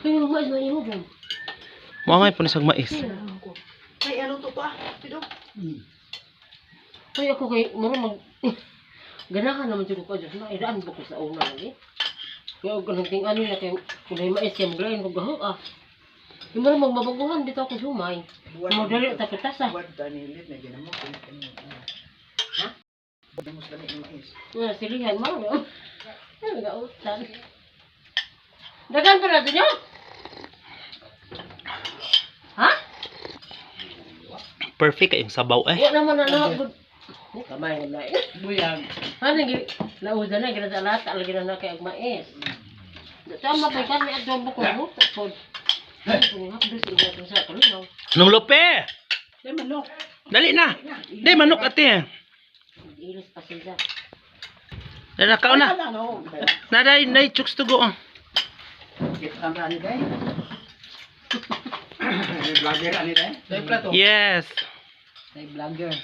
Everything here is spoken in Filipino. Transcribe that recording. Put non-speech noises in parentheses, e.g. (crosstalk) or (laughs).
Kaya mas na imo ba? Mamay po nisag mais. Ay, ano to pa? Pido. Kaya ako kay mo mag (laughs) ganahan naman jud ko jud na iraan ko sa una lagi. Kaya og kanang ano na kay kulay mais kay maglain ko gaho ah. Yung mga magbabaguhan dito ako sumay. Mo dali ta katasa. Buwan tanilit na ginamo. Ha? Buwan mo sila yung mais. Na silihan mo. Ano ga utan. Dagan pa na dinyo? Perfect kayong sabaw eh. Wa naman na na. Ni kamay na eh. Buyag. Ano gi lauda na gina sa lahat lagi na kay ag mais. Tama pa kan ni adobo ko mo pod. Nung lope! Ay, manok. Dali na! Di, manok ate. Ilis pa sila. Dali na, kao na. Naday, nay, chooks to go. oh. Ka. Yes. Day vlogger.